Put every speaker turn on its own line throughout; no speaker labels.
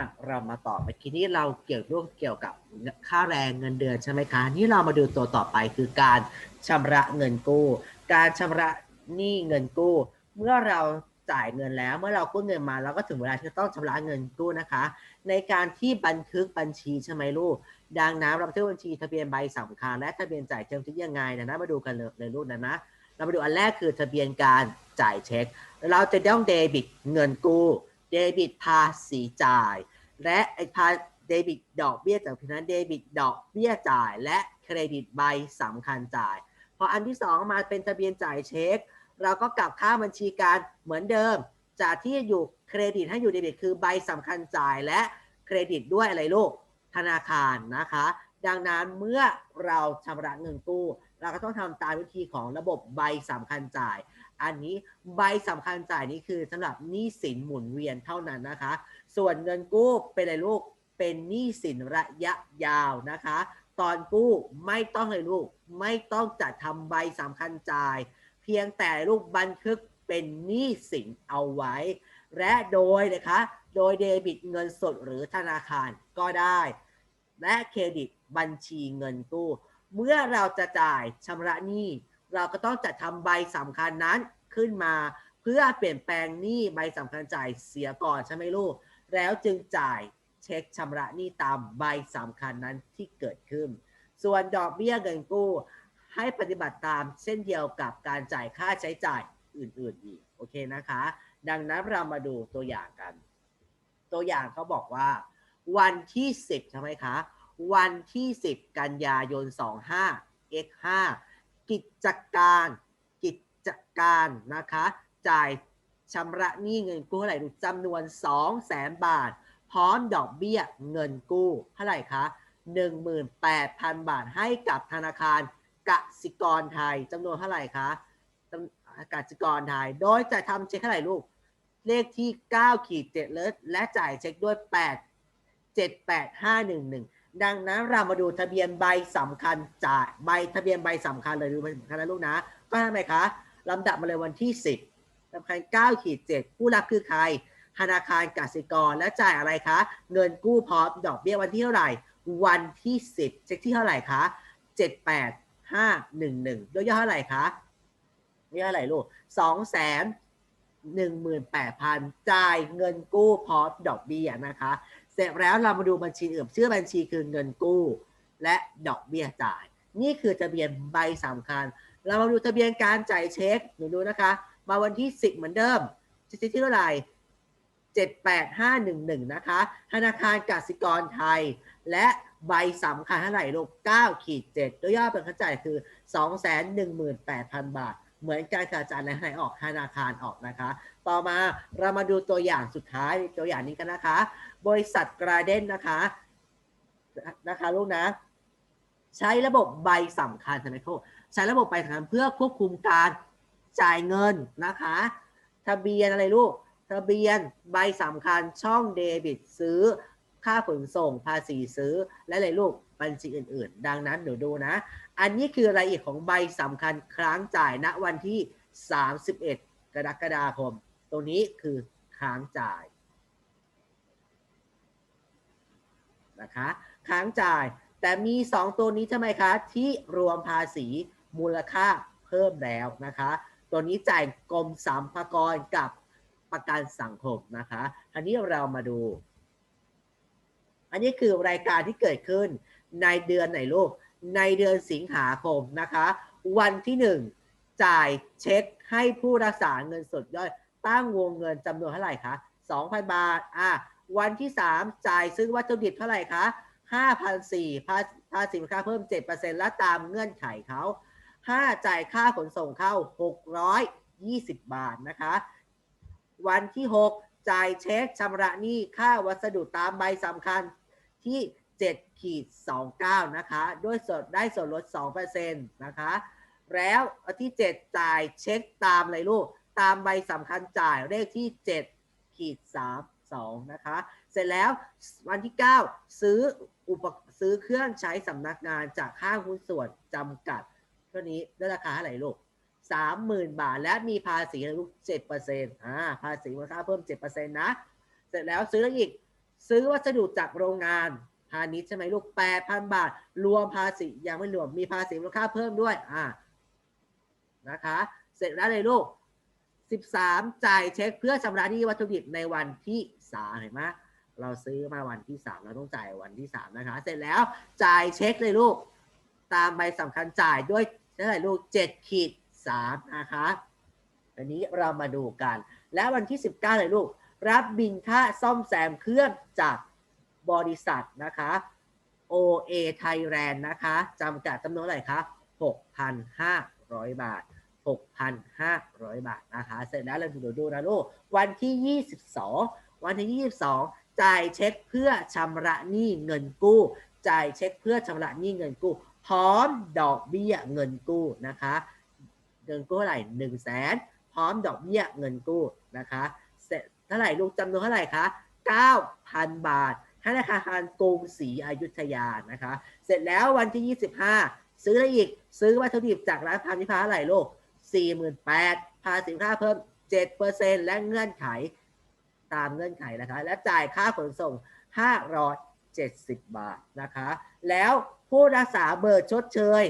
อะเรามาต่อเมื่อกี้นี้เราเกี่ยวเรื่องเกี่ยวกับค่าแรงเงินเดือนใช่ไหมคะนี่เรามาดูตัวต่อไปคือการชำระเงินกู้ การชำระหนี้เงินกู้ เมื่อเราจ่ายเงินแล้วเมื่อเรากู้เงินมาเราก็ถึงเวลาที่จะต้องชำระเงินกู้นะคะ ในการที่บันทึกบัญชีใช่ไหมลูก ดังนั้นเราบันทึกบัญชีทะเบียนใบสำคัญและทะเบียนจ่ายเติมที่ยังไงนะนะมาดูกันเลยเลยลูกนะนะเรามาดูอันแรกคือทะเบียนการจ่ายเช็ค เราจะต้องเดบิตเงินกู้ เดบิตภาษีจ่าย และไอ้พาเดบิตดอกเบี้ยจากพินั้นเดบิตดอกเบี้ยจ่าย และเครดิตใบสำคัญจ่าย พออันที่สองมาเป็นทะเบียนจ่ายเช็ค เราก็กลับค่าบัญชีการเหมือนเดิม จากที่อยู่เครดิตให้อยู่เดบิตคือใบสำคัญจ่ายและเครดิตด้วยอะไรลูกธนาคารนะคะ ดังนั้นเมื่อเราชำระเงินกู้ เราก็ต้องทำตามวิธีของระบบใบสำคัญจ่าย อันนี้ใบสำคัญจ่ายนี้คือสำหรับหนี้สินหมุนเวียนเท่านั้นนะคะ ส่วนเงินกู้เป็นอะไรลูกเป็นหนี้สินระยะยาวนะคะ ตอนกู้ไม่ต้องเลยลูกไม่ต้องจัดทำใบสำคัญจ่าย เพียงแต่ลูกบันทึกเป็นหนี้สินเอาไว้ และโดยนะคะ โดยเดบิตเงินสดหรือธนาคารก็ได้ และเครดิตบัญชีเงินกู้ เมื่อเราจะจ่ายชำระหนี้เราก็ต้องจัดทำใบสำคัญนั้น ขึ้นมา เพื่อเปลี่ยนแปลงหนี้ใบสำคัญจ่ายเสียก่อนใช่ไหมลูก แล้วจึงจ่ายเช็คชำระหนี้ตามใบสำคัญนั้นที่เกิดขึ้น ส่วนดอกเบี้ยเงินกู้ ให้ปฏิบัติตามเช่นเดียวกับการจ่ายค่าใช้จ่ายอื่น ๆ อีก โอเคนะคะ ดังนั้นเรามาดูตัวอย่างกัน ตัวอย่างเขาบอกว่า วันที่ 10ใช่ไหมคะ วันที่ 10 กันยายน 25 x 5กิจการ กิจการนะคะ จ่ายชำระหนี้เงินกู้เท่าไหร่จำนวน 2 0 0แสนบาท พร้อมดอกเบี้ยเงินกู้เท่าไหร่คะ18,000 บาทให้กับธนาคารกสิกรไทยจำนวนเท่าไหร่คะกสิกรไทย โดยจะทำเช็คเท่าไหร่ลูก เลขที่ 9 ขีด7เลิศและจ่ายเช็คด้วย 8 78511 ดังนั้นเรามาดูทะเบียนใบสำคัญจ่ายใบทะเบียนใบสำคัญเลยดูใบสำคัญนะลูกนะ ก็ทำไมคะ ลำดับมาเลยวันที่ 10สำคัญ9ขีด7ผู้รับคือใคร ธนาคารกสิกรและจ่ายอะไรคะ เงินกู้พร้อมดอกเบี้ยวันที่เท่าไหร่ วันที่ 10 เช็คที่เท่าไหร่คะ 78511ด้วยยอดเท่าไหร่คะย่อเท่าไหร่ลูก2แสน18,000 จ่ายเงินกู้พร้อมดอกเบี้ยนะคะ เสร็จแล้วเรามาดูบัญชีอื่นชื่อบัญชีคือเงินกู้ และดอกเบี้ยจ่าย นี่คือทะเบียนใบสำคัญ เรามาดูทะเบียนการจ่ายเช็คหนูดูนะคะ มาวันที่ 10 เหมือนเดิมเช็คที่เท่าไหร่78511 นะคะ ธนาคารกสิกรไทย และใบสำคัญเท่าไหร่ลูก9ขีด7โดยยอดเป็นค่าจ่ายคือ 218,000 บาท เหมือนการกระจายรายให้ออกธนาคารออกนะคะ ต่อมาเรามาดูตัวอย่างสุดท้ายตัวอย่างนี้กันนะคะ บริษัทกราเด้นนะคะนะคะลูกนะ ใช้ระบบใบสำคัญใช่ไหมทุกใช้ระบบใบสำคัญเพื่อควบคุมการจ่ายเงินนะคะ ทะเบียนอะไรลูก ทะเบียนใบสำคัญช่องเดบิตซื้อ ค่าขนส่งภาษีซื้อ และอะไรลูกบัญชีอื่น ๆ ดังนั้นเดี๋ยวดูนะ อันนี้คือรายละเอียดของใบสำคัญครั้งจ่ายณวันที่ 31 กรกฎาคม ตรงนี้คือค้างจ่ายนะคะค้างจ่าย แต่มี 2 ตัวนี้ใช่ไหมคะ ที่รวมภาษีมูลค่าเพิ่มแล้วนะคะ ตัวนี้จ่ายกรมสรรพากรกับประกันสังคมนะคะอันนี้เรามาดู อันนี้คือรายการที่เกิดขึ้นในเดือนไหนลูก ในเดือนสิงหาคมนะคะ วันที่ 1 จ่ายเช็คให้ผู้รักษาเงินสดย่อยตั้งวงเงินจำนวนเท่าไหร่คะ2,000 บาท อะ วันที่ 3 จ่ายซื้อวัตถุดิบเท่าไหร่คะ 5,400ภาภาษีมูลค่าเพิ่ม7%และตามเงื่อนไขเขา5จ่ายค่าขนส่งเข้า620บบาทนะคะ วันที่6จ่ายเช็คชำระหนี้ค่าวัสดุตามใบสำคัญที่7ขีด29 นะคะ ด้วยส่วนได้ส่วนลด 2%นะคะ แล้วที่ 7 จ่ายเช็คตามอะไรลูก ตามใบสำคัญจ่ายเลขที่7ขีด32 นะคะ เสร็จแล้ววันที่ 9 ซื้อ อุปซื้อเครื่องใช้สำนักงานจากห้างหุ้นส่วนจำกัดเท่านี้ได้ราคาเท่าไหร่ลูกสามหมื่นบาทและมีภาษีลูกเจ็ดเปอร์เซ็นต์อ่าภาษีมูลค่าเพิ่มเจ็ดเปอร์เซ็นต์นะ เสร็จแล้วซื้ออีก ซื้อวัสดุจากโรงงานพาณิชย์ใช่ไหมลูกแปดพันบาท รวมภาษียังไม่รวมมีภาษีมูลค่าเพิ่มด้วยอ่านะคะ เสร็จแล้วเลยลูก13จ่ายเช็คเพื่อชำระหนี้วัตถุดิบในวันที่สามเห็นไหม เราซื้อมาวันที่3เราต้องจ่ายวันที่3นะคะ เสร็จแล้วจ่ายเช็คเลยลูก ตามใบสำคัญจ่ายด้วยเท่าไหร่ลูก7ขีด3นะคะอันนี้เรามาดูกัน และวันที่19เลยลูก รับบินค่าซ่อมแซมเครื่องจากบริษัทนะคะ OA Thailand นะคะจำกัดจำนวนเท่าไหร่คะ6,500 บาท 6,500 บาทนะคะ เสร็จแล้วเราดูดูนะลูก วันที่ 22 วันที่ 22 จ่ายเช็คเพื่อชำระหนี้เงินกู้ จ่ายเช็คเพื่อชำระหนี้เงินกู้ พร้อมดอกเบี้ยเงินกู้นะคะเงินกู้เท่าไหร่1 0 0 0 0แสนพร้อมดอกเบี้ยเงินกู้นะคะเสร็จเท่าไหร่ลูกจำนวนเท่าไหร่คะ9,000 บาทธนาคารกรุงศรีอยุธยานะคะ เสร็จแล้ววันที่ 25 ซื้ออะไรอีก ซื้อวัตถุดิบจากร้านพาณิชย์เท่าไหร่ลูก48,000ภาษีค่าเพิ่ม 7%และเงื่อนไข ตามเงื่อนไขนะคะ และจ่ายค่าขนส่ง 570 บาทนะคะ แล้วผู้รักษาเบอร์ชดเชย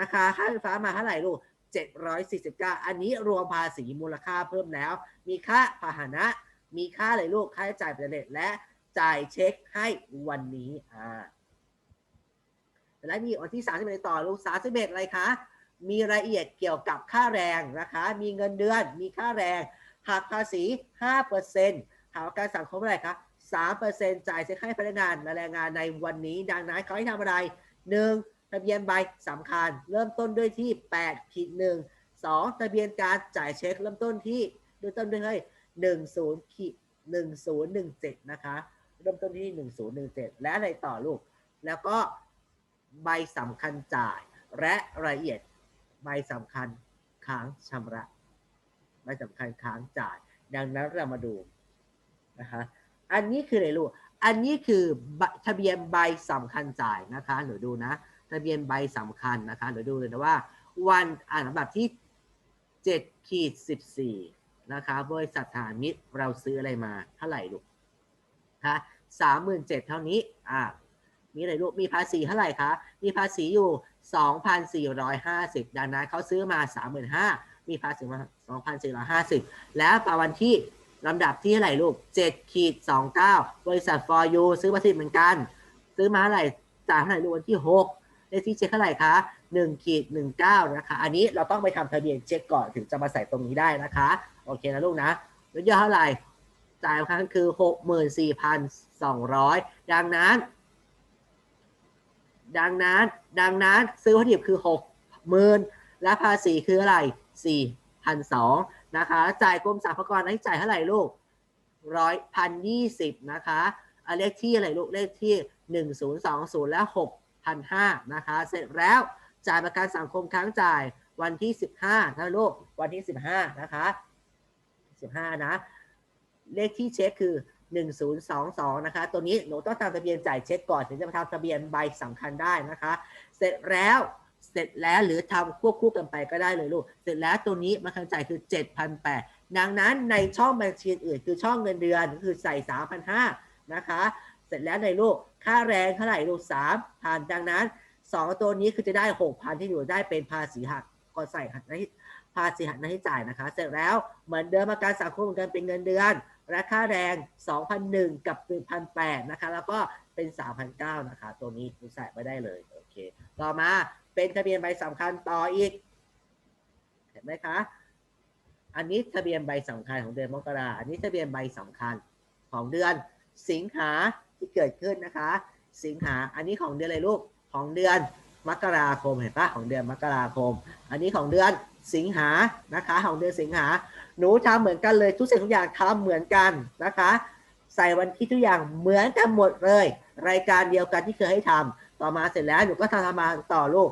นะคะ ค่าไฟฟ้ามาเท่าไหร่ลูก 749 อันนี้รวมภาษีมูลค่าเพิ่มแล้ว มีค่าพาหนะ มีค่าอะไรลูก ค่าใช้จ่ายเป็นเลทและจ่ายเช็คให้วันนี้อ่าและมีวันที่31ต่อลูก31อะไรคะ มีรายละเอียดเกี่ยวกับค่าแรงนะคะ มีเงินเดือน มีค่าแรง หักภาษี 5% หาประกันสังคมเท่าไหร่คะ3%จ่ายเช็คให้พนักงานและแรงงานในวันนี้ ดังนั้นเขาให้ทำอะไร 1. ทะเบียนใบสำคัญ เริ่มต้นด้วยที่8ขีด1 2ทะเบียนการจ่ายเช็คเริ่มต้นที่เริ่มต้นด้วยเฮ้ย10ขีด1017นย์หนึ่งเจ็ดนะคะ เริ่มต้นที่1017และอะไรต่อลูก แล้วก็ใบสำคัญจ่าย และรายละเอียดใบสำคัญค้างชำระ ใบสำคัญค้างจ่าย ดังนั้นเรามาดู นะคะอันนี้คืออะไรลูกอันนี้คือทะเบียนใบสำคัญจ่ายนะคะหนูดูนะ ทะเบียนใบสำคัญนะคะหนูดูเลยนะว่า วันอ่านลำดับที่7ขีด14นะคะบริษัทฐานมิตรเราซื้ออะไรมาเท่าไหร่ลูกคะสามหมื่นเจ็ดเท่านี้อ่ามีอะไรลูกมีภาษีเท่าไหร่คะมีภาษีอยู่สองพันสี่ร้อยห้าสิบดังนั้นเขาซื้อมาสามหมื่นห้ามีภาษีมาสองพันสี่ร้อยห้าสิบแล้วประวันที่ ลำดับที่เท่าไหร่ลูกเจ็ดขีดสองเก้าบริษัท for you ซื้อภาษีเหมือนกัน ซื้อมาเท่าไหร่จ่ายเท่าไหร่ลูกวันที่หกเลขที่เช็คเท่าไหร่คะหนึ่งขีดหนึ่งเก้านะคะ อันนี้เราต้องไปทำทะเบียนเช็คก่อนถึงจะมาใส่ตรงนี้ได้นะคะ โอเคนะลูกนะล้วยอดเท่าไหร่จ่ายครั้งคือหกหมื่นสี่พันสองร้อยดังนั้น ดังนั้น ดังนั้นซื้อวัตถุดิบคือหกหมื่นและภาษีคืออะไรสี่พันสอง นะคะ จ่ายกรมสรรพากรให้จ่ายเท่าไหร่ลูกร้อยพันยี่สิบนะคะอันเลขที่อะไรลูกเลขที่หนึ่งศูนย์สองศูนย์และหกพันห้านะคะ เสร็จแล้วจ่ายประกันสังคมค้างจ่ายวันที่สิบห้านะลูกวันที่สิบห้านะคะสิบห้านะ เลขที่เช็คคือ1022นะคะ ตัวนี้หนูต้องทำทะเบียนจ่ายเช็คก่อนถึงจะมาทำทะเบียนใบสำคัญได้นะคะ เสร็จแล้ว เสร็จแล้วหรือทำควบคู่กันไปก็ได้เลยลูก เสร็จแล้วตัวนี้มาคันจ่ายคือ 7,800ดังนั้นในช่องบัญชีอื่นคือช่องเงินเดือนคือใส่ 3,500นะคะ เสร็จแล้วในลูกค่าแรงเท่าไหร่ลูก3,000ดังนั้น 2 ตัวนี้คือจะได้ 6,000 ที่หนูได้เป็นภาษีหักก็ใส่หักในภาษีหักหน้าที่จ่ายนะคะ เสร็จแล้วเหมือนเดิมประกันสังคมเหมือนกันเป็นเงินเดือน และค่าแรง 2,001 กับ1,008นะคะ แล้วก็เป็น3,009นะคะ ตัวนี้คุณใส่ไม่ได้เลย โอเค ต่อมา เป็นทะเบียนใบสำคัญต่ออีก เห็นไหมคะ อันนี้ทะเบียนใบสำคัญของเดือนมกราอันนี้ทะเบียนใบสำคัญของเดือนสิงหาที่เกิดขึ้นนะคะ สิงหา อันนี้ของเดือนอะไรลูก ของเดือนมกราคมเห็นปะของเดือนมกราคม อันนี้ของเดือนสิงหานะคะ ของเดือนสิงหา หนูทำเหมือนกันเลยทุกสิ่งทุกอย่างทำเหมือนกันนะคะ ใส่วันที่ทุกอย่างเหมือนกันหมดเลย รายการเดียวกันที่เคยให้ทำต่อมาเสร็จแล้วหนูก็ทำมาต่อลูก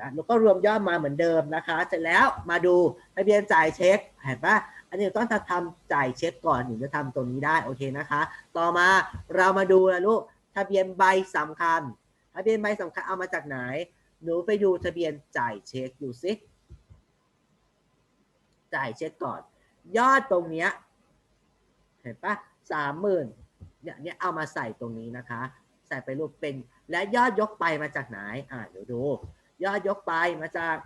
นะหนูก็รวมยอดมาเหมือนเดิมนะคะ เสร็จแล้วมาดูทะเบียนจ่ายเช็คเห็นปะอันนี้ต้องทำจ่ายเช็คก่อนถึงจะทำตรงนี้ได้โอเคนะคะ ต่อมาเรามาดูนะลูกทะเบียนใบสำคัญทะเบียนใบสำคัญเอามาจากไหน หนูไปดูทะเบียนจ่ายเช็คดูสิจ่ายเช็คก่อน ยอดตรงเนี้ยเห็นปะสามหมื่นเนี่ยเนี่ยเอามาใส่ตรงนี้นะคะ ใส่ไปรูปเป็นและยอดยกไปมาจากไหนอ่าเดี๋ยวดู ยอดยกไปมาจาก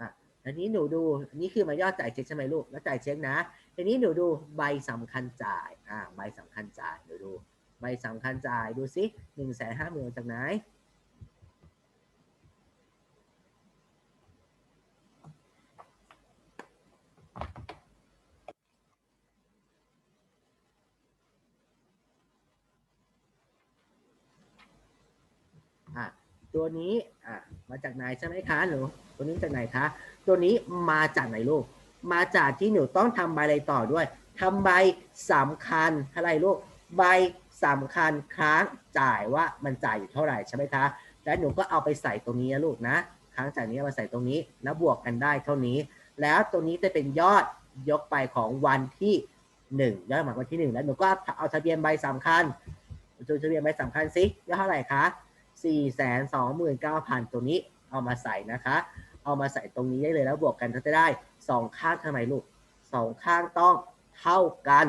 อะอันนี้หนูดูอันนี้คือมายอดจ่ายเช็คใช่ไหมลูก แล้วจ่ายเช็คนะทีนี้หนูดูใบสำคัญจ่าย อ่า ใบสำคัญจ่ายหนูดู ใบสำคัญจ่ายดูสิหนึ่งแสนห้าหมื่นจากไหน อะ ตัวนี้อะมาจากไหนใช่ไหมคะหนูตัวนี้จากไหนคะ ตัวนี้มาจากไหนลูก มาจากที่หนูต้องทำใบอะไรต่อด้วยทำใบสำคัญอะไรลูก ใบสำคัญค้างจ่ายว่ามันจ่ายอยู่เท่าไหร่ใช่ไหมคะแล้วหนูก็เอาไปใส่ตรงนี้นะลูกนะค้างจ่ายนี้มาใส่ตรงนี้แล้วบวกกันได้เท่านี้ แล้วตัวนี้จะเป็นยอดยกไปของวันที่หนึ่งยอดหมายวันที่หนึ่งแล้วหนูก็เอาทะเบียนใบสำคัญดูทะเบียนใบสำคัญสิยอดเท่าไหร่คะ สี่แสนสองหมื่นเก้าพันตัวนี้เอามาใส่นะคะ เอามาใส่ตรงนี้ได้เลยแล้วบวกกันก็จะได้สองข้างทำไมลูกสองข้างต้องเท่ากัน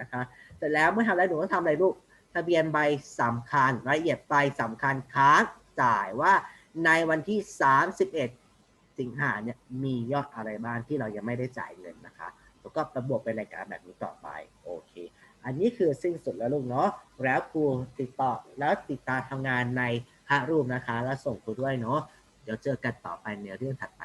นะคะเสร็จแล้วเมื่อทำแล้วหนูต้องทำอะไรลูก ทะเบียนใบสำคัญรายละเอียดใบสำคัญค้างจ่ายว่าในวันที่ 31 สิงหาเนี่ยมียอดอะไรบ้างที่เรายังไม่ได้จ่ายเงินนะคะแล้วก็ประบวกเป็นรายการแบบนี้ต่อไป โอเค อันนี้คือสิ้นสุดแล้วลูกเนาะแล้วครูติดต่อแล้วติดตามทำงานในพระรูปนะคะ แล้วส่งครูด้วยเนาะเดี๋ยวเจอกันต่อไปในเรื่องถัดไป